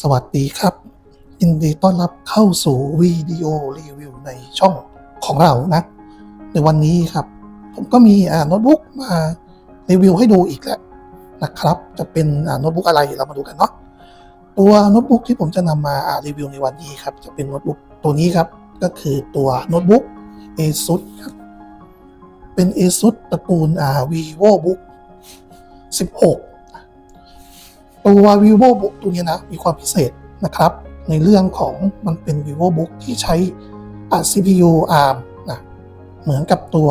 สวัสดีครับ ยินดีต้อนรับเข้าสู่วิดีโอรีวิวในช่องของเรานะ ในวันนี้ครับ ผมก็มีโน้ตบุ๊กมารีวิวให้ดูอีกแล้วนะครับ จะเป็นโน้ตบุ๊กอะไรเรามาดูกันเนาะตัวโน้ตบุ๊กที่ผมจะนำมาอ่ารีวิวในวันนี้ครับ จะเป็นโน้ตบุ๊กตัวนี้ครับ ก็คือตัวโน้ตบุ๊ก ASUS ครับ เป็น ASUS ตระกูล VivoBook 16 ตัว VivoBook ตัวนี้นะมีความพิเศษนะครับ ในเรื่องของมันเป็น VivoBook ที่ใช้อ่า CPU ARM นะเหมือนกับตัว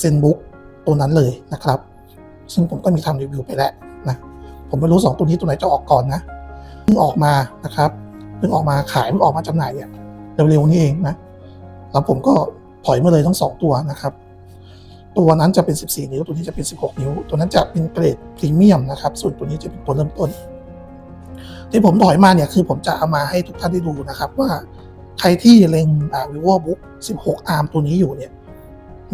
ZenBook ตัวนั้นเลยนะครับ ซึ่งผมก็มีทำรีวิวไปแล้วนะผมไม่รู้ 2 ตัวนี้ตัวไหนจะออกก่อนนะเพิ่งออกมานะครับเพิ่งออกมาขายเพิ่งออกมาจำหน่ายเนี่ยเร็วๆนี้เองนะแล้วผมก็ถอยมาเลยทั้ง 2 ตัวนะครับ ตัวนั้นจะเป็น 14 นิ้ว ตัวนี้จะเป็น 16 นิ้ว ตัวนั้นจะเป็นเกรดพรีเมียมนะครับ ส่วนตัวนี้จะเป็นตัวเริ่มต้น ที่ผมถอยมาเนี่ยคือผมจะเอามาให้ทุกท่านได้ดูนะครับ ว่าใครที่เล็งอ่า vivobook 16 arm ตัวนี้อยู่เนี่ย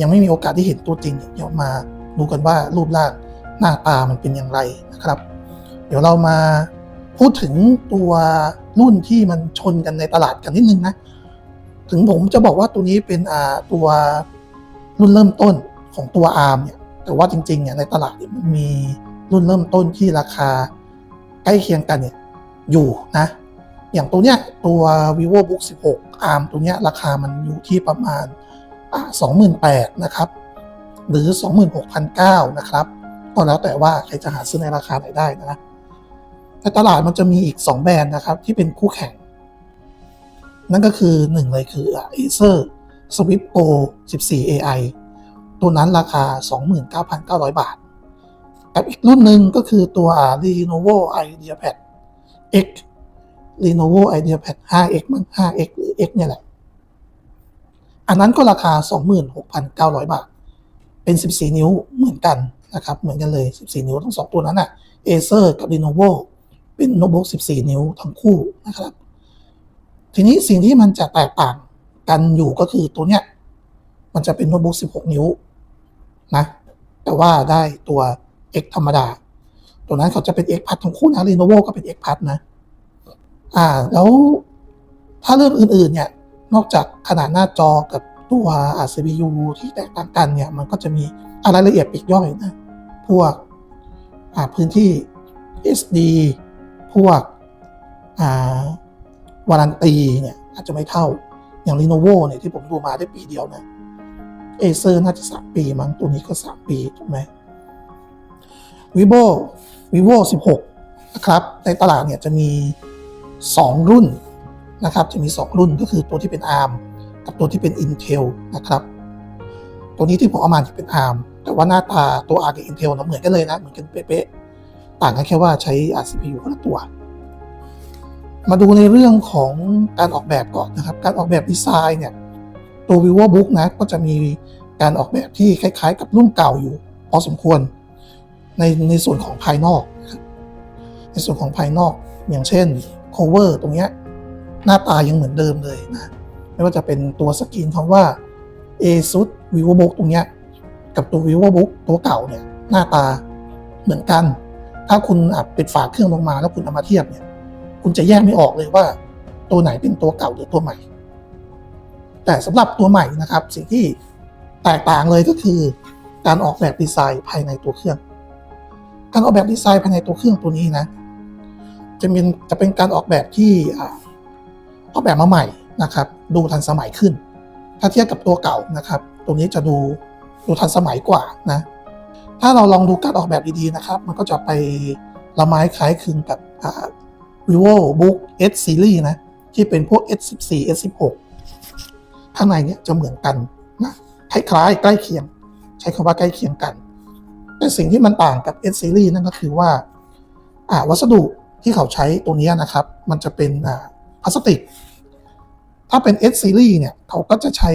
ยังไม่มีโอกาสได้เห็นตัวจริงเนี่ยเดี๋ยวมาดูกันว่ารูปร่างหน้าตามันเป็นอย่างไรนะครับ เดี๋ยวเรามาพูดถึงตัวรุ่นที่มันชนกันในตลาดกันนิดนึงนะ ถึงผมจะบอกว่าตัวนี้เป็นอ่าตัวรุ่นเริ่มต้น ของตัว ARM เนี่ยแต่ว่าจริงๆเนี่ยในตลาดเนี่ยมันมีรุ่นเริ่มต้นที่ราคาใกล้เคียงกันเนี่ยอยู่นะ อย่างตัวเนี้ยตัว vivobook 16 ARM ตัวเนี้ยราคามันอยู่ที่ประมาณอ่า28,000นะครับ หรือ 26,900นะครับ ก็แล้วแต่ว่าใครจะหาซื้อในราคาไหนได้นะ ในตลาดมันจะมีอีก 2 แบรนด์นะครับ ที่เป็นคู่แข่ง นั่นก็คือหนึ่งเลยคือ Acer Swift Go 14 AI ตัวนั้นราคา 29,900 บาท กับอีกรุ่นหนึ่งก็คือตัว Lenovo IdeaPad X Lenovo IdeaPad 5X มั้ง 5X หรือ X เนี่ยแหละ อันนั้นก็ราคา 26,900 บาท เป็น 14 นิ้วเหมือนกันนะครับ เหมือนกันเลย 14 นิ้วทั้งสองตัวนั้นอะ Acer กับ Lenovo เป็นโน้ตบุ๊ก 14 นิ้วทั้งคู่นะครับ ทีนี้สิ่งที่มันจะแตกต่างกันอยู่ก็คือตัวเนี้ยมันจะเป็นโน้ตบุ๊ก 16 นิ้ว นะ แต่ว่าได้ตัว X ธรรมดา ตัวนั้นเขาจะเป็น X พัดทั้งคู่นะ Lenovo ก็เป็น X พัดนะ อ่า แล้วถ้าเรื่องอื่นๆเนี่ย นอกจากขนาดหน้าจอกับตัวอ่า CPU ที่แตกต่างกันเนี่ย มันก็จะมีรายละเอียดปีกย่อยนะ พวกอ่าพื้นที่ SD พวกอ่าวารันตีเนี่ยอาจจะไม่เท่าอย่าง Lenovo เนี่ยที่ผมดูมาได้ปีเดียวนะ Acer น่าจะสามปีมั้งตัวนี้ก็สามปีถูกไหม vivo vivo 16นะครับในตลาดเนี่ยจะมี 2 รุ่นนะครับจะมี 2 รุ่นก็คือตัวที่เป็น ARM กับตัวที่เป็น Intel นะครับตัวนี้ที่ผมเอามาจะเป็น ARM แต่ว่าหน้าตาตัว ARM กับ Intel นะเหมือนกันเลยนะเหมือนกันเป๊ะๆต่างกันแค่ว่าใช้ CPU คนละตัว มาดูในเรื่องของการออกแบบก่อนนะครับ การออกแบบดีไซน์เนี่ย ตัว vivobook นะก็จะมีการออกแบบที่คล้าย ๆ กับรุ่นเก่าอยู่ พอสมควรในในส่วนของภายนอก ในส่วนของภายนอกอย่างเช่น cover ตรงเนี้ยหน้าตายังเหมือนเดิมเลยนะไม่ว่าจะเป็นตัวสกรีนคำว่า ASUS vivobook ตรงเนี้ยกับตัว vivobook ตัวเก่าเนี่ยหน้าตาเหมือนกัน ถ้าคุณอะปิดฝาเครื่องลงมาแล้วคุณเอามาเทียบเนี่ย คุณจะแยกไม่ออกเลยว่า ตัวไหนเป็นตัวเก่าหรือตัวใหม่ แต่สำหรับตัวใหม่นะครับ สิ่งที่แตกต่างเลยก็คือ การออกแบบดีไซน์ภายในตัวเครื่อง การออกแบบดีไซน์ภายในตัวเครื่องตัวนี้นะ จะเป็นจะเป็นการออกแบบที่ออกแบบมาใหม่นะครับ ดูทันสมัยขึ้น ถ้าเทียบกับตัวเก่านะครับ ตัวนี้จะดูดูทันสมัยกว่านะ ถ้าเราลองดูการออกแบบดีๆนะครับ มันก็จะไปละไม้คล้ายคลึงกับ vivo book S series นะที่เป็นพวก S14 S16 ข้างในเนี่ยจะเหมือนกันนะคล้ายๆใกล้เคียง ใช้คำว่าใกล้เคียงกัน แต่สิ่งที่มันต่างกับ S series นั่นก็คือว่าอ่าวัสดุที่เขาใช้ตัวนี้นะครับ มันจะเป็นอ่าพลาสติก ถ้าเป็น S series เนี่ยเขาก็จะใช้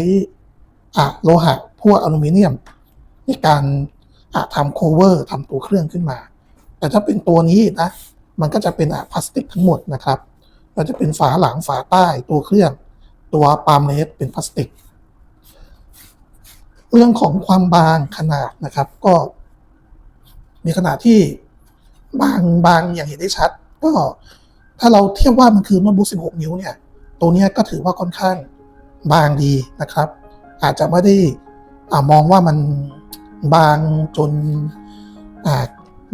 อ่าโลหะพวกอลูมิเนียมในการอ่าทำโคเวอร์ทำตัวเครื่องขึ้นมา แต่ถ้าเป็นตัวนี้นะ มันก็จะเป็นอะพลาสติกทั้งหมดนะครับ ก็จะเป็นฝาหลังฝาใต้ตัวเครื่อง ตัวปาล์มเลสเป็นพลาสติก เรื่องของความบางขนาดนะครับ ก็ มีขนาดที่บางบางอย่างเห็นได้ชัด ก็ถ้าเราเทียบว่ามันคือโน้ตบุ๊ก16 นิ้วเนี่ย ตัวนี้ก็ถือว่าค่อนข้างบางดีนะครับ อาจจะไม่ได้อมองว่ามันบางจนา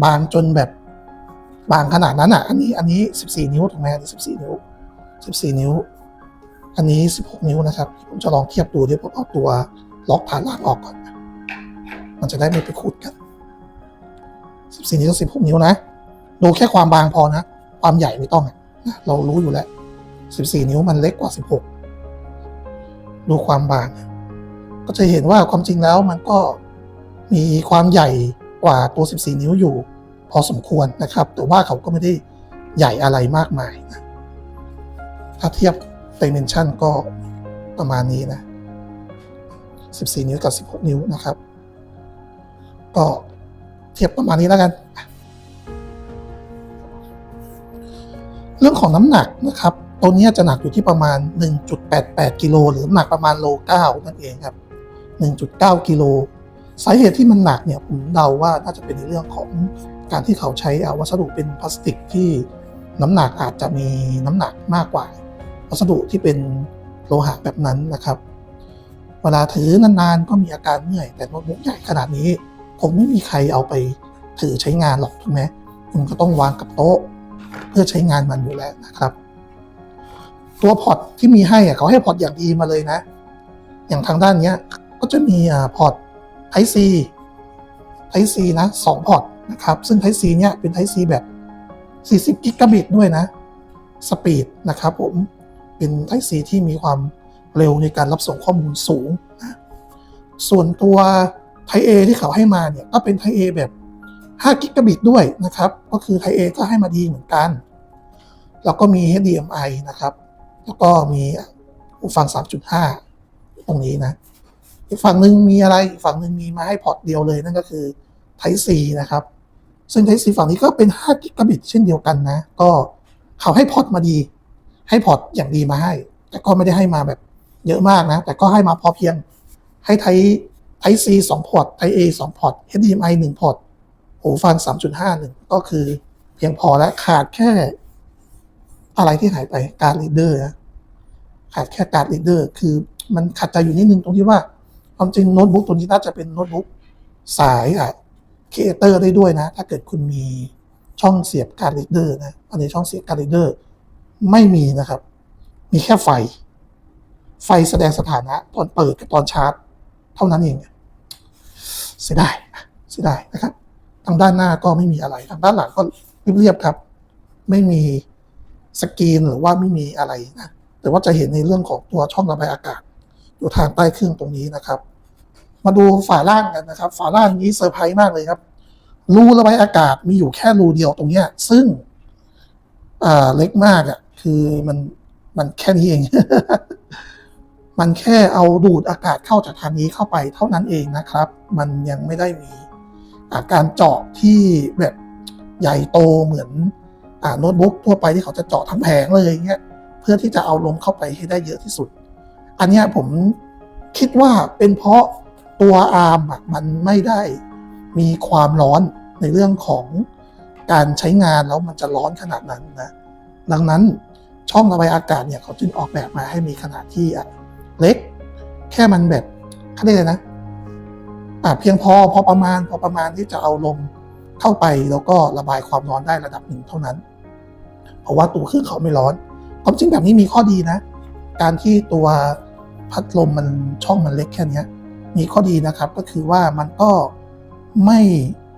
บางจนแบบบางขนาดนั้นอะ อันนี้อันนี้ 14 นิ้วถูกไหมอันนี้14 นิ้ว 14 นิ้ว อันนี้ 16 นิ้วนะครับ ผมจะลองเทียบดูดี๋ยผมเอาตัวล็อกฐานล่างออกก่อน มันจะได้ไม่ไปขูดกัน 14 นิ้วกับ16 นิ้วนะ ดูแค่ความบางพอนะ ความใหญ่ไม่ต้องนะเรารู้อยู่แล้ว 14 นิ้วมันเล็กกว่า 16 ดูความบาง ก็จะเห็นว่าความจริงแล้วมันก็มีความใหญ่กว่าตัว 14 นิ้วอยู่ พอสมควรนะครับ แต่ว่าเขาก็ไม่ได้ใหญ่อะไรมากมายนะถ้าเทียบ dimension ก็ประมาณนี้นะ 14 นิ้วกับ 16 นิ้วนะครับ ก็เทียบประมาณนี้แล้วกัน เรื่องของน้ำหนักนะครับตัวนี้จะหนักอยู่ที่ประมาณ 1.88 กิโลหรือน้ำหนักประมาณโล 9 นั่นเองครับ 1.9 กิโลสาเหตุที่มันหนักเนี่ยผมเดาว่าน่าจะเป็นในเรื่องของการที่เขาใช้อวัสดุเป็นพลาสติกที่น้ำหนักอาจจะมีน้ำหนักมากกว่า วัสดุที่เป็นโลหะแบบนั้นนะครับ เวลาถือนานๆก็มีอาการเมื่อย แต่โน้ตบุ๊กใหญ่ขนาดนี้คงไม่มีใครเอาไปถือใช้งานหรอกถูกไหมคุณก็ต้องวางกับโต๊ะ เพื่อใช้งานมันอยู่แล้วนะครับ ตัวพอร์ตที่มีให้เขาให้พอร์ตอย่างดีมาเลยนะ อย่างทางด้านนี้ก็จะมีพอร์ต Type C Type C นะสองพอร์ตนะครับ ซึ่ง Type C เนี่ยเป็น Type C แบบ 40 กิกะบิตด้วยนะ สปีดนะครับผม เป็น Type C ที่มีความเร็วในการรับส่งข้อมูลสูงนะส่วนตัว Type A ที่เขาให้มาเนี่ยก็เป็น Type A แบบ5กิกะบิตด้วยนะครับ ก็คือ Type A ก็ให้มาดีเหมือนกัน แล้วก็มี HDMI นะครับ แล้วก็มีหูฟัง 3.5 ตรงนี้นะ อีกฝั่งหนึ่งมีอะไร อีกฝั่งหนึ่งมีมาให้พอร์ตเดียวเลยนั่นก็คือ Type C นะครับ ซึ่ง Type C ฝั่งนี้ก็เป็น5กิกะบิตเช่นเดียวกันนะ ก็เขาให้พอร์ตมาดี ให้พอร์ตอย่างดีมาให้ แต่ก็ไม่ได้ให้มาแบบเยอะมากนะ แต่ก็ให้มาพอเพียง ให้ไท Type C 2พอร์ต Type A 2พอร์ต HDMI 1พอร์ตหูฟัง3.51ก็คือเพียงพอแล้วขาดแค่อะไรที่หายไปการลีดเดอร์นะขาดแค่การลีดเดอร์คือมันขัดใจอยู่นิดนึงตรงที่ว่าความจริงโน้ตบุ๊กตัวนี้น่าจะเป็นโน้ตบุ๊กสายอะครีเอเตอร์ได้ด้วยนะ ถ้าเกิดคุณมีช่องเสียบการลีดเดอร์นะอันนี้ช่องเสียบการลีดเดอร์ ไม่มีนะครับ มีแค่ไฟ ไฟแสดงสถานะตอนเปิดกับตอนชาร์จ เท่านั้นเองเสียดายเสียดายนะครับ ทางด้านหน้าก็ไม่มีอะไร ทางด้านหลังก็เรียบๆครับ ไม่มีสกรีนหรือว่าไม่มีอะไรนะแต่ว่าจะเห็นในเรื่องของตัวช่องระบายอากาศ อยู่ทางใต้เครื่องตรงนี้นะครับ มาดูฝาล่างกันนะครับ ฝาล่างนี้เซอร์ไพรส์มากเลยครับรูระบายอากาศมีอยู่แค่รูเดียวตรงเนี้ย ซึ่งเล็กมากอะ่ะ คือมันมันแค่นี้เอง มันแค่เอาดูดอากาศเข้าจากทางนี้เข้าไปเท่านั้นเองนะครับ มันยังไม่ได้มีอาการเจาะที่แบบใหญ่โตเหมือนอ่าโน้ตบุ๊กทั่วไปที่เขาจะเจาะทั้งแผงเลยเงี้ยเพื่อที่จะเอาลมเข้าไปให้ได้เยอะที่สุด อันนี้ผมคิดว่าเป็นเพราะตัวอาร์มมันไม่ได้มีความร้อนในเรื่องของการใช้งานแล้วมันจะร้อนขนาดนั้นนะ ดังนั้น ช่องระบายอากาศเนี่ยเขาจึงออกแบบมาให้มีขนาดที่เล็ก แค่มันแบบเขาเรียกนะเพียงพอพอประมาณพอประมาณที่จะเอาลมเข้าไปแล้วก็ระบายความร้อนได้ระดับหนึ่งเท่านั้น เพราะว่าตัวเครื่องเขาไม่ร้อนความจริงแบบนี้มีข้อดีนะ การที่ตัวพัดลมมันช่องมันเล็กแค่นี้มีข้อดีนะครับก็คือว่ามันก็ไม่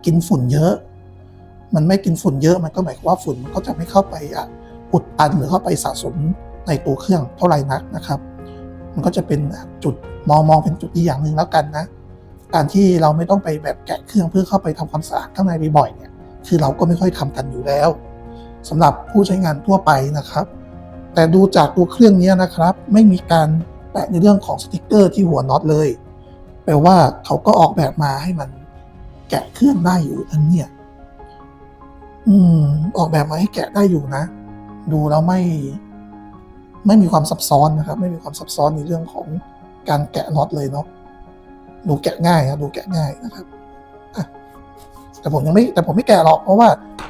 กินฝุ่นเยอะ มันไม่กินฝุ่นเยอะมันก็หมายความว่าฝุ่นมันก็จะไม่เข้าไปอะ อุดตันหรือเข้าไปสะสมในตัวเครื่องเท่าไหร่นักนะครับ มันก็จะเป็นจุดมองมองเป็นจุดดีกอย่างหนึ่งแล้วกันนะ การที่เราไม่ต้องไปแบบแกะเครื่องเพื่อเข้าไปทำความสะอาดข้างในบ่อยๆเนี่ย คือเราก็ไม่ค่อยทำกันอยู่แล้วสำหรับผู้ใช้งานทั่วไปนะครับ แต่ดูจากตัวเครื่องนี้นะครับ ไม่มีการแปะในเรื่องของสติกเกอร์ที่หัวน็อตเลย แปลว่าเขาก็ออกแบบมาให้มันแกะเครื่องได้อยู่นั่นเนี่ยอืมออกแบบมาให้แกะได้อยู่นะ ดูแล้วไม่ไม่มีความซับซ้อนนะครับ ไม่มีความซับซ้อนในเรื่องของการแกะน็อตเลยเนาะดูแกะง่ายครับดูแกะง่ายนะครับแต่ผมยังไม่แต่ผมไม่แกะหรอกเพราะว่า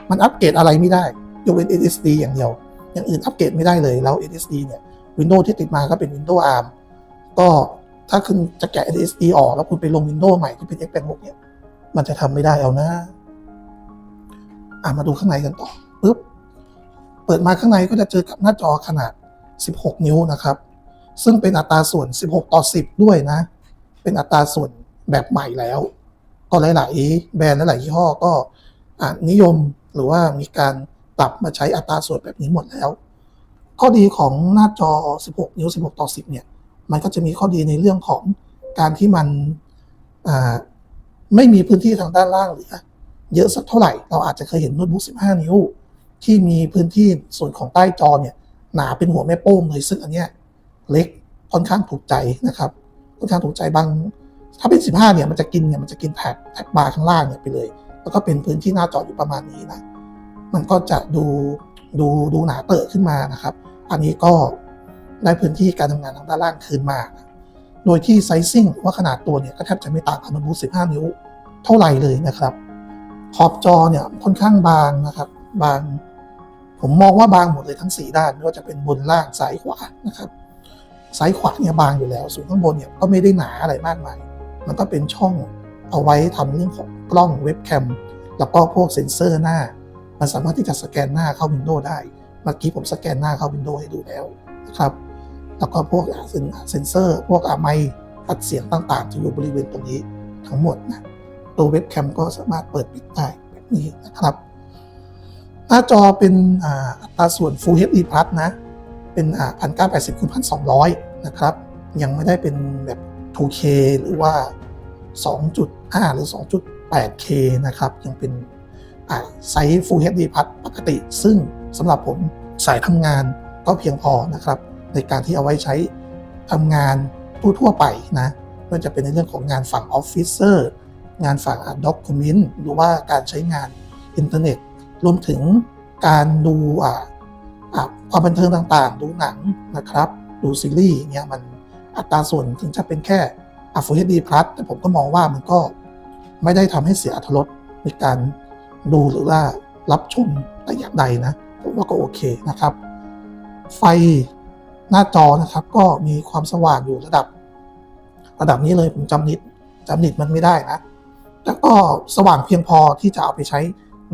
มันอัปเกรดอะไรไม่ได้ยกเว้น SSD อย่างเดียว อย่างอื่นอัปเกรดไม่ได้เลยแล้ว SSD เนี่ย Windows ที่ติดมาก็เป็น Windows ARM ก็ถ้าคุณจะแกะ SSD ออกแล้วคุณไปลง Windows ใหม่ที่เป็น x86 เนี่ย มันจะทำไม่ได้เอานะ อะมาดูข้างในกันต่อ เปิดมาข้างในก็จะเจอกับหน้าจอขนาด 16 นิ้วนะครับ ซึ่งเป็นอัตราส่วน 16 ต่อ 10 ด้วยนะ เป็นอัตราส่วนแบบใหม่แล้ว ก็หลาย ๆ แบรนด์หลาย ๆ ยี่ห้อก็นิยมหรือว่ามีการปรับมาใช้อัตราส่วนแบบนี้หมดแล้ว ข้อดีของหน้าจอ 16 นิ้ว 16 ต่อ 10 เนี่ย มันก็จะมีข้อดีในเรื่องของการที่มันไม่มีพื้นที่ทางด้านล่างเหลือเยอะสักเท่าไหร่ เราอาจจะเคยเห็นโน้ตบุ๊ก 15 นิ้ว ที่มีพื้นที่ส่วนของใต้จอเนี่ยหนาเป็นหัวแม่โป้งเลยซึ่งอันเนี้ยเล็กค่อนข้างถูกใจนะครับค่อนข้างถูกใจบางถ้าเป็น 15 เนี่ยมันจะกินเนี่ยมันจะกินแถบแถบบาร์ข้างล่างเนี่ยไปเลย แล้วก็เป็นพื้นที่หน้าจออยู่ประมาณนี้นะมันก็จะดูดูดูหนาเตอะขึ้นมานะครับ อันนี้ก็ได้พื้นที่การทำงานทางด้านล่างคืนมาโดยที่ไซซิ่งว่าขนาดตัวเนี่ยก็แทบจะไม่ต่างกับโน้ตบุ๊ก15 นิ้วเท่าไหร่เลยนะครับ ขอบจอเนี่ยค่อนข้างบางนะครับ บาง ผมมองว่าบางหมดเลยทั้ง 4 ด้านไม่ว่าจะเป็นบนล่างซ้ายขวานะครับซ้ายขวาเนี่ยบางอยู่แล้ว ส่วนข้างบนเนี่ยก็ไม่ได้หนาอะไรมากมาย มันก็เป็นช่องเอาไว้ทำเรื่องของกล้องเว็บแคมแล้วก็พวกเซ็นเซอร์หน้า มันสามารถที่จะสแกนหน้าเข้า Windows ได้เมื่อกี้ผมสแกนหน้าเข้า Windows ให้ดูแล้วนะครับแล้วก็พวกเซ็นเซอร์ พวกอะไมค์อัดเสียงต่างๆ จะอยู่บริเวณตรงนี้ทั้งหมดนะตัวเว็บแคมก็สามารถเปิดปิดได้แบบนี้นะครับ หน้าจอเป็นอัตราส่วน Full HD Plus นะ เป็นอ่า1980คูณ1200 นะครับ ยังไม่ได้เป็นแบบ 2K หรือว่า 2.5 หรือ 2.8K นะครับ ยังเป็นไซส์ Full HD Plus ปกติ ซึ่งสำหรับผมสายทำงานก็เพียงพอนะครับ ในการที่เอาไว้ใช้ทำงานทั่วๆไปนะไม่ว่าจะเป็นในเรื่องของงานฝั่งออฟฟิเซอร์ งานฝั่งด็อกคอมเมนต์หรือว่าการใช้งานอินเทอร์เน็ต รวมถึงการดูความบันเทิงต่างๆ ดูหนังนะครับ ดูซีรีส์เงี้ยมันอัตราส่วนถึงจะเป็นแค่อะ Full HD Plus แต่ผมก็มองว่ามันก็ไม่ได้ทำให้เสียอรรถรสในการดูหรือว่ารับชมแต่อย่างใดนะ ผมว่าก็โอเคนะครับ ไฟหน้าจอนะครับ ก็มีความสว่างอยู่ระดับ ระดับนี้เลยผมจำนิดจำนิดมันไม่ได้นะแล้วก็สว่างเพียงพอที่จะเอาไปใช้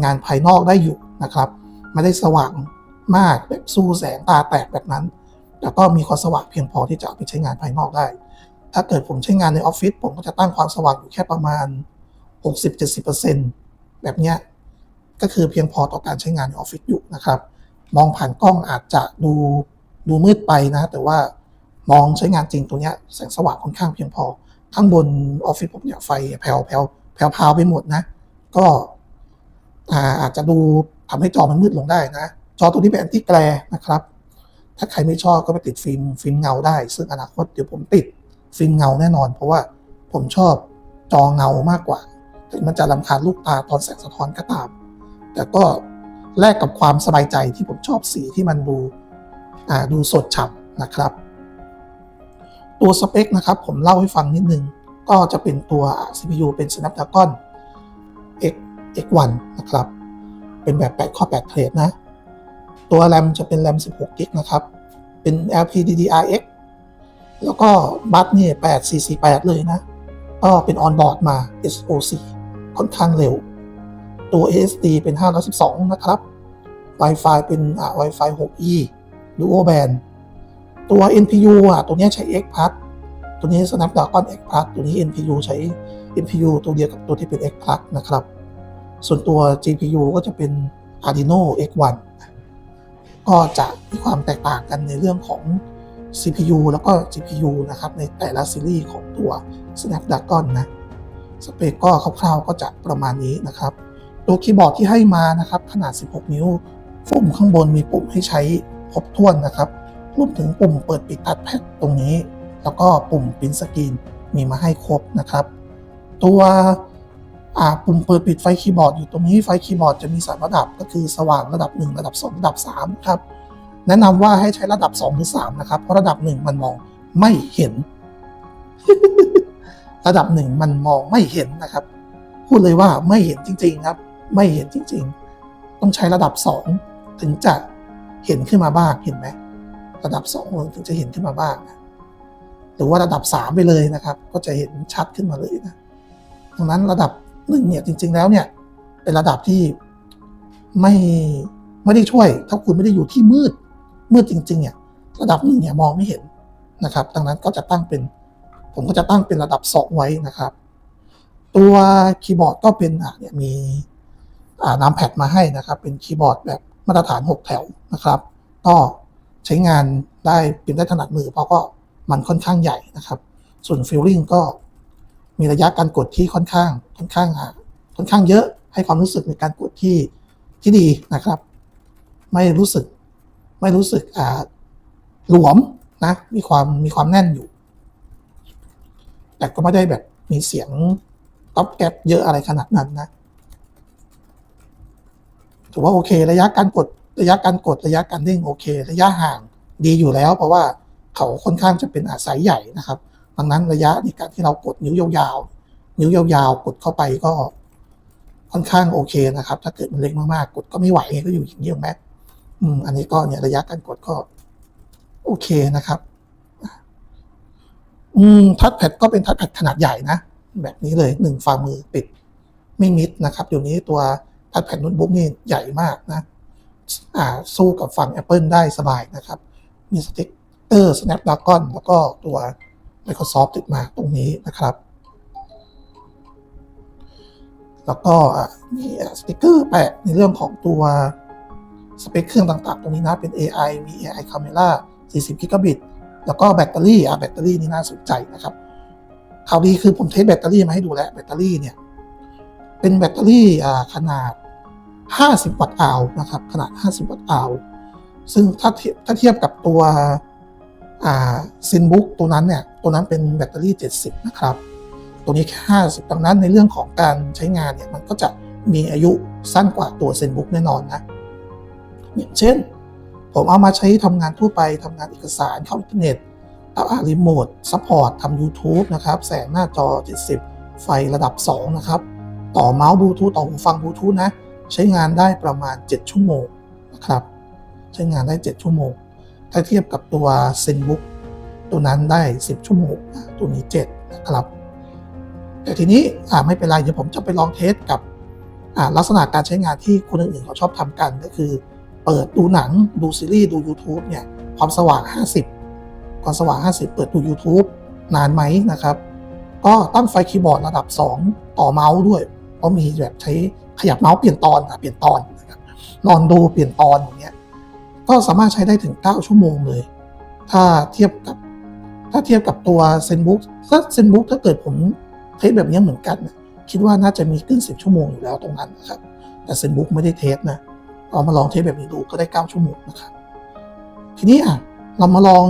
งานภายนอกได้อยู่นะครับ ไม่ได้สว่างมากแบบสู้แสงตาแตกแบบนั้น แต่ก็มีความสว่างเพียงพอที่จะเอาไปใช้งานภายนอกได้ ถ้าเกิดผมใช้งานในออฟฟิศผมก็จะตั้งความสว่างอยู่แค่ประมาณ 60-70%แบบเนี้ยก็คือเพียงพอต่อการใช้งานในออฟฟิศอยู่นะครับ มองผ่านกล้องอาจจะดูดูมืดไปนะ แต่ว่ามองใช้งานจริงตัวเนี้ยแสงสว่างค่อนข้างเพียงพอ ข้างบนออฟฟิศผมเนี่ยไฟแผ่วแผ่วแผ่วพาวไปหมดนะ ก็ อ่าอาจจะดูทำให้จอมันมืดลงได้นะ จอตัวนี้เป็นแอนตี้แกลนะครับ ถ้าใครไม่ชอบก็ไปติดฟิล์มฟิล์มเงาได้ ซึ่งอนาคตเดี๋ยวผมติดฟิล์มเงาแน่นอน เพราะว่าผมชอบจอเงามากกว่า ถึงมันจะลำคาญลูกตาตอนแสงสะท้อนก็ตาม แต่ก็แลกกับความสบายใจที่ผมชอบสีที่มันดูดูสดฉ่ำนะครับ ตัวสเปคนะครับผมเล่าให้ฟังนิดนึง ก็จะเป็นตัว CPU เป็น Snapdragon X1 นะครับ เป็นแบบ 8 ข้อ 8 เทรดนะ ตัว RAM จะเป็น RAM 16 g b นะครับ เป็น LPDDR-X แล้วก็บัสเนี่ย8448 เลยนะ ก็เป็นออนบอร์ดมา SoC ค่อนข้างเร็ว ตัว SSD เป็น 512 นะครับ Wi-Fi เป็นอ่า Wi-Fi 6E Duo Band ตัว NPU อะ ตัวเนี้ยใช้ X Plus ตัวนี้ Snapdragon X Plus ตัวนี้ NPU ใช้ NPU ตัวเดียวกับตัวที่เป็น X Plus นะครับ ส่วนตัว GPU ก็จะเป็น Adreno X1 ก็จะมีความแตกต่างกันในเรื่องของ CPU แล้วก็ GPU นะครับในแต่ละซีรีส์ของตัว Snapdragon นะสเปคก็คร่าวๆก็จะประมาณนี้นะครับตัวคีย์บอร์ดที่ให้มานะครับขนาด 16 นิ้วปุ่มข้างบนมีปุ่มให้ใช้ครบถ้วนนะครับรวมถึงปุ่มเปิดปิดตัดแพดตรงนี้ แล้วก็ปุ่มปิ้นสกรีนมีมาให้ครบนะครับ ตัว ปุ่มเปิดปิดไฟคีย์บอร์ดอยู่ตรงนี้ไฟคีย์บอร์ดจะมีสามระดับก็คือสว่างระดับ 1 ระดับ 2 ระดับ3ครับแนะนำว่าให้ใช้ระดับ2หรือ3นะครับเพราะระดับ 1 มันมองไม่เห็น ระดับ 1 มันมองไม่เห็นนะครับ พูดเลยว่าไม่เห็นจริง ๆ ครับ ไม่เห็นจริง ๆ ต้องใช้ระดับ 2 ถึงจะเห็นขึ้นมาบ้างเห็นไหมระดับสองถึงจะเห็นขึ้นมาบ้างหรือว่าระดับสามไปเลยนะครับ ก็จะเห็นชัดขึ้นมาเลยนะดังนั้นระดับ หนึ่งเนี่ยจริง ๆ แล้วเนี่ยเป็นระดับที่ไม่ไม่ได้ช่วย ถ้าคุณไม่ได้อยู่ที่มืดมืดจริงๆเนี่ยระดับหนึ่งเนี่ยมองไม่เห็นนะครับ ดังนั้นก็จะตั้งเป็น ผมก็จะตั้งเป็นระดับสองไว้นะครับ ตัวคีย์บอร์ดก็เป็นอะเนี่ยมีอ่าน้ำแพดมาให้นะครับ เป็นคีย์บอร์ดแบบมาตรฐาน 6 แถวนะครับ ก็ใช้งานได้เป็นได้ถนัดมือเพราะก็มันค่อนข้างใหญ่นะครับ ส่วนฟิลลิ่งก็ มีระยะการกดที่ค่อนข้าง ค่อนข้างค่อนข้างเยอะให้ความรู้สึกในการกดที่ที่ดีนะครับ ไม่รู้สึกไม่รู้สึกอ่าหลวมนะมีความมีความแน่นอยู่ แต่ก็ไม่ได้แบบมีเสียงก๊อบแก๊บเยอะอะไรขนาดนั้นนะถือว่าโอเค ระยะการกดระยะการกดระยะการเด้งโอเค ระยะห่างดีอยู่แล้ว เพราะว่าเขาค่อนข้างจะเป็นอาศัยใหญ่นะครับ ดังนั้นระยะในการที่เรากดนิ้วยาวๆ นิ้วยาวๆ กดเข้าไปก็ค่อนข้างโอเคนะครับ ถ้าเกิดมันเล็กมากๆ กดก็ไม่ไหวก็อยู่อย่างนี้แม็อืม อันนี้ก็เนี่ยระยะการกดก็โอเคนะครับ อืม ทัชแพดก็เป็นทัชแพดขนาดใหญ่นะ แบบนี้เลยหนึ่งฝ่ามือปิด ไม่มิดนะครับเดี๋ยวนี้ตัวทัชแพดโน้ตบุ๊กนี่ใหญ่มากนะ อ่า สู้กับฝั่ง Apple ได้สบายนะครับ มีสติ๊กเกอร์ Snapdragon แล้วก็ตัว Microsoft ติดมาตรงนี้นะครับ แล้วก็มีสติกเกอร์แปะในเรื่องของตัวสเปคเครื่องต่างๆ ตรงนี้นะเป็น AI มี AI Camera 40 Gigabit แล้วก็แบตเตอรี่อะแบตเตอรี่นี่น่าสนใจนะครับข่าวดีคือผมเทสแบตเตอรี่มาให้ดูแล้วแบตเตอรี่เนี่ย เป็นแบตเตอรี่อ่าขนาด 50 วัตต์อาวนะครับ ขนาด 50 วัตต์อาวซึ่งถ้าเทียบถ้าเทียบกับตัว ซินบุ๊กตัวนั้นเนี่ยตัวนั้นเป็นแบตเตอรี่ 70 นะครับ ตัวนี้แค่ 50 ดังนั้นในเรื่องของการใช้งานเนี่ยมันก็จะมีอายุสั้นกว่าตัวเซนบุ๊กแน่นอนนะอย่างเช่น ผมเอามาใช้ทำงานทั่วไปทำงานเอกสารเข้าอินเทอร์เน็ตเอาอารีโมทซัพพอร์ตทำ YouTube นะครับ แสงหน้าจอ 70 ไฟระดับ 2 นะครับ ต่อเมาส์บลูทูธต่อหูฟังบลูทูธนะ ใช้งานได้ประมาณ 7 ชั่วโมงนะครับ ใช้งานได้ 7 ชั่วโมง ถ้าเทียบกับตัว ZenBook ตัวนั้นได้ 10 ชั่วโมงตัวนี้ 7 นะครับ แต่ทีนี้ไม่เป็นไร เดี๋ยวผมจะไปลองเทสกับลักษณะการใช้งานที่คนอื่นๆเขาชอบทำกันก็คือ เปิดดูหนัง ดูซีรีส์ ดู YouTube เนี่ยความสว่าง 50 ความสว่าง 50 เปิดดู YouTube นานไหมนะครับ ก็ตั้งไฟคีย์บอร์ดระดับ 2 ต่อเมาส์ด้วยเพราะมีแบบใช้ขยับเมาส์เปลี่ยนตอนเปลี่ยนตอนนะครับนอนดูเปลี่ยนตอนอย่างเงี้ย ก็สามารถใช้ได้ถึง 9 ชั่วโมงเลย ถ้าเทียบกับ ถ้าเทียบกับตัว ZenBook ถ้า ZenBook ถ้าเกิดผมเทสแบบนี้เหมือนกัน คิดว่าน่าจะมีขึ้น 10 ชั่วโมงอยู่แล้วตรงนั้นนะครับ แต่ ZenBook ไม่ได้เทสนะเอามาลองเทสแบบนี้ดูก็ได้ 9 ชั่วโมงนะครับ ทีนี้อะเรามาลอง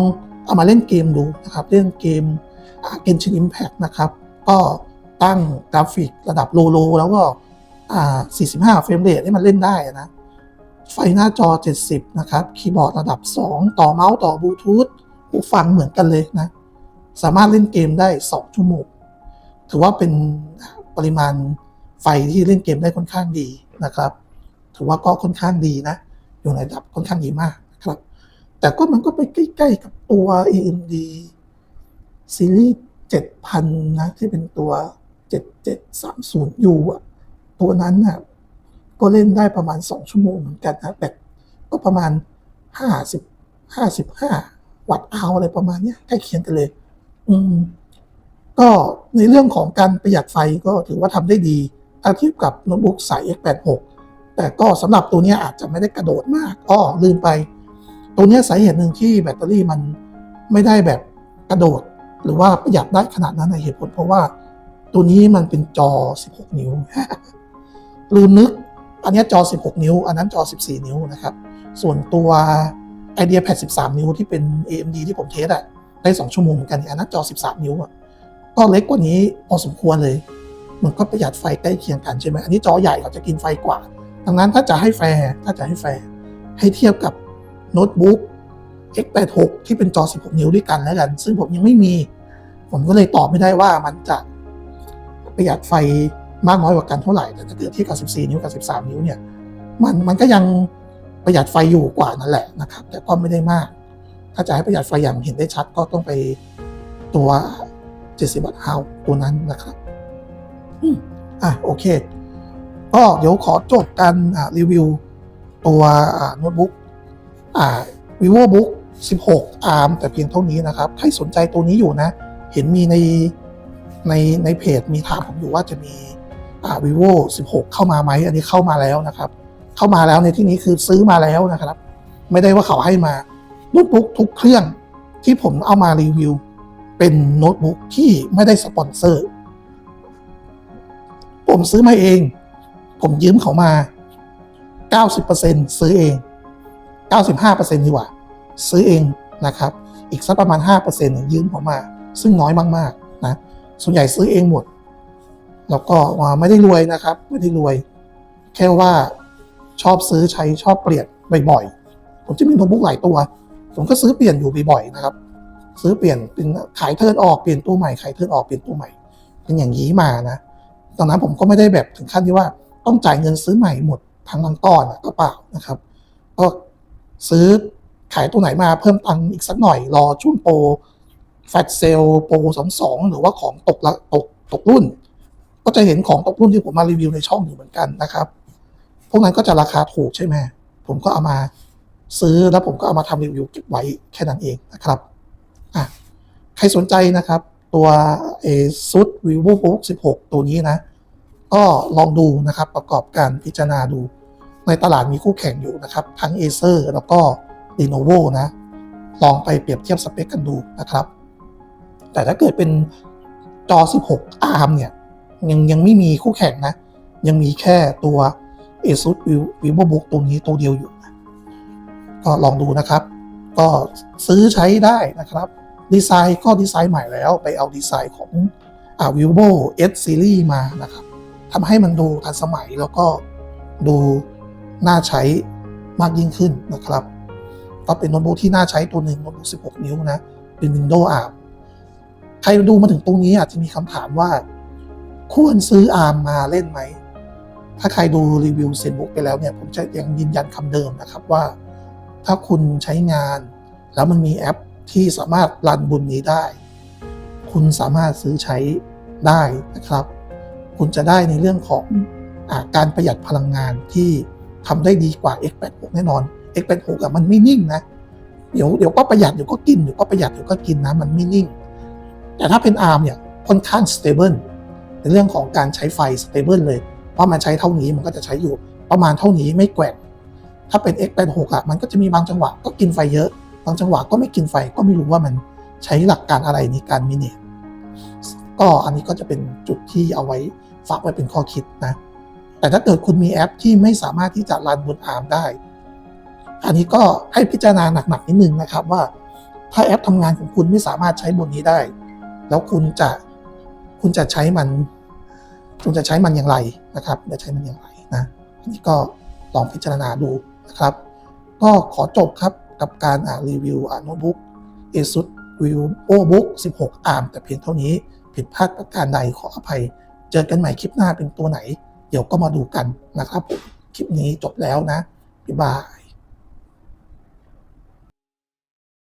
เอามาเล่นเกมดูนะครับ เล่นเกมเกมชินอิมแพ t นะครับ ก็ตั้งกราฟิกระดับโลโลแล้วก็อ่า45เฟรมเรทให้มันเล่นได้นะ ไฟหน้าจอ 70 นะครับ คีย์บอร์ดระดับ 2 ต่อเมาส์ต่อบลูทูธหูฟังเหมือนกันเลยนะ สามารถเล่นเกมได้ 2 ชั่วโมง ถือว่าเป็นปริมาณไฟที่เล่นเกมได้ค่อนข้างดีนะครับ ถือว่าก็ค่อนข้างดีนะ อยู่ในระดับค่อนข้างดีมากครับ แต่ก็มันก็ไปใกล้ๆกับตัว AMD ซีรีส์ 7,000 นะ ที่เป็นตัว 7730U อะ ตัวนั้นนะ่ะ ก็เล่นได้ประมาณ 2 ชั่วโมงเหมือนกันนะแบตก็ประมาณ 50 55 วัตต์เอาอะไรประมาณเนี้ยใกล้เคียงกันเลย อืม ก็ในเรื่องของการประหยัดไฟก็ถือว่าทำได้ดีถ้าทียบกับโน้ตบุ๊กสาย X86 แต่ก็สำหรับตัวเนี้ยอาจจะไม่ได้กระโดดมากอ้อลืมไป ตัวเนี้ยสาเหตุหนึ่งที่แบตเตอรี่มันไม่ได้แบบกระโดด หรือว่าประหยัดได้ขนาดนั้นในเหตุผลเพราะว่า ตัวนี้มันเป็นจอ 16 นิ้วลืมนึก อันนี้จอ 16 นิ้ว อันนั้นจอ 14 นิ้วนะครับ ส่วนตัว IdeaPad 13 นิ้วที่เป็น AMD ที่ผมเทสอะได้ 2 ชั่วโมงเหมือนกันอันนั้นจอ 13 นิ้วอะก็เล็กกว่านี้พอสมควรเลย มันก็ประหยัดไฟใกล้เคียงกันใช่ไหมอันนี้จอใหญ่เขาจะกินไฟกว่า ดังนั้นถ้าจะให้แฟร์ถ้าจะให้แฟร์ให้เทียบกับโน้ตบุ๊ก X86 ที่เป็นจอ 16 นิ้วด้วยกันแล้วกัน ซึ่งผมยังไม่มี ผมก็เลยตอบไม่ได้ว่ามันจะประหยัดไฟ มากน้อยกว่ากันเท่าไหร่ แต่ถ้าเกิดทียบกับ 14 นิ้วกับ 13 นิ้วเนี่ย มันมันก็ยังประหยัดไฟอยู่กว่านั่นแหละนะครับ แต่ก็ไม่ได้มาก ถ้าจะให้ประหยัดไฟอย่างเห็นได้ชัดก็ต้องไปตัว 70 วัตต์ฮาวตัวนั้นนะครับอืมอะโอเค ก็เดี๋ยวขอจบการรีวิวตัวโน้ตบุ๊กอ่า vivobook 16 ARM แต่เพียงเท่านี้นะครับ ใครสนใจตัวนี้อยู่นะ เห็นมีในในในเพจมีถามผมอยู่ว่าจะมี vivo 16 เข้ามาไหมอันนี้เข้ามาแล้วนะครับ เข้ามาแล้วในที่นี้คือซื้อมาแล้วนะครับ ไม่ได้ว่าเขาให้มาโน้ตบุ๊กทุกเครื่องที่ผมเอามารีวิว เป็นโน้ตบุ๊กที่ไม่ได้สปอนเซอร์ ผมซื้อมาเอง ผมยืมเขามา 90%ซื้อเอง 95%ดีกว่า ซื้อเองนะครับ อีกสักประมาณ 5%ยยืมเขามา ซึ่งน้อยมากๆนะส่วนใหญ่ซื้อเองหมด แล้วก็ไม่ได้รวยนะครับ ไม่ได้รวย แค่ว่าชอบซื้อใช้ชอบเปลี่ยนบ่อยๆ ผมจะมีโน้ตบุ๊กหลายตัว ผมก็ซื้อเปลี่ยนอยู่บ่อยๆนะครับ ซื้อเปลี่ยนเป็นขายเทิร์นออกเปลี่ยนตัวใหม่ขายเทิร์นออกเปลี่ยนตัวใหม่ เป็นอย่างนี้มานะ ตอนนั้นผมก็ไม่ได้แบบถึงขั้นที่ว่าต้องจ่ายเงินซื้อใหม่หมดทั้งทั้งก้อนก็เปล่านะครับ ก็ซื้อขายตัวไหนมาเพิ่มตังค์อีกสักหน่อยรอช่วงโปรแฟตเซลโปรสองสองหรือว่าของตกละตกตกรุ่น ก็จะเห็นของตกรุ่นที่ผมมารีวิวในช่องอยู่เหมือนกันนะครับ พวกนั้นก็จะราคาถูกใช่ไหมผมก็เอามาซื้อแล้วผมก็เอามาทำรีวิวเก็บไว้แค่นั้นเองนะครับอะใครสนใจนะครับ ตัวเอซุด vivo book 16 ตัวนี้นะ ก็ลองดูนะครับประกอบการพิจารณาดู ในตลาดมีคู่แข่งอยู่นะครับ ทั้ง Acer แล้วก็ Lenovo นะ ลองไปเปรียบเทียบสเปคกันดูนะครับ แต่ถ้าเกิดเป็นจอ 16 ARM เนี่ย ยังยังไม่มีคู่แข่งนะ ยังมีแค่ตัว ASUS VivoBook ตัวนี้ตัวเดียวอยู่นะก็ลองดูนะครับ ก็ซื้อใช้ได้นะครับ ดีไซน์ก็ดีไซน์ใหม่แล้วไปเอาดีไซน์ของอ่า vivo S series มานะครับทำให้มันดูทันสมัยแล้วก็ดูน่าใช้มากยิ่งขึ้นนะครับก็เป็นโน้ตบุ๊กที่น่าใช้ตัวหนึ่งโน้ตบุ๊ก16 นิ้วนะ เป็น Windows ARM ใครดูมาถึงตรงนี้อาจจะมีคำถามว่า ควรซื้อ ARM มมาเล่นไหม ถ้าใครดูรีวิวเซนบุ๊กไปแล้วเนี่ย ผมจะยังยืนยันคำเดิมนะครับว่า ถ้าคุณใช้งาน แล้วมันมีแอปที่สามารถรันบนนี้ได้ คุณสามารถซื้อใช้ได้นะครับ คุณจะได้ในเรื่องของอาการประหยัดพลังงานที่ทำได้ดีกว่า X86 แน่นอน X86 อะมันไม่นิ่งนะเดี๋ยวเดี๋ยวก็ประหยัดเดี๋ยวก็กินเดี๋ยวก็ประหยัดเดี๋ยวก็กินนะมันไม่นิ่ง แต่ถ้าเป็น ARM เนี่ยค่อนข้าง stable ในเรื่องของการใช้ไฟ stable เลยเพรามันใช้เท่านี้มันก็จะใช้อยู่ประมาณเท่านี้ไม่แกว่งถ้าเป็น X86 อะมันก็จะมีบางจังหวะก็กินไฟเยอะ บางจังหวะก็ไม่กินไฟก็ไม่รู้ว่ามันใช้หลักการอะไรในการมิเนตก็อันนี้ก็จะเป็นจุดที่เอาไว้ฝากไว้เป็นข้อคิดนะ แต่ถ้าเกิดคุณมีแอปที่ไม่สามารถที่จะรันบน ARM ได้ อันนี้ก็ให้พิจารณาหนักๆนิดนึงนะครับว่า ถ้าแอปทำงานของคุณไม่สามารถใช้บนนี้ได้ แล้วคุณจะ คุณจะใช้มัน คุณจะใช้มันอย่างไรนะครับจะใช้มันอย่างไรนะอันนี้ก็ลองพิจารณาดูนะครับ ก็ขอจบครับกับการอ่านรีวิวอ่านโน้ตบุ๊ก ASUS VivoBook 16 ARM แต่เพียงเท่านี้ผิดพลาดประการใดขออภัย เจอกันใหม่คลิปหน้าเป็นตัวไหน เดี๋ยวก็มาดูกันนะครับ คลิปนี้จบแล้วนะบ๊ายบาย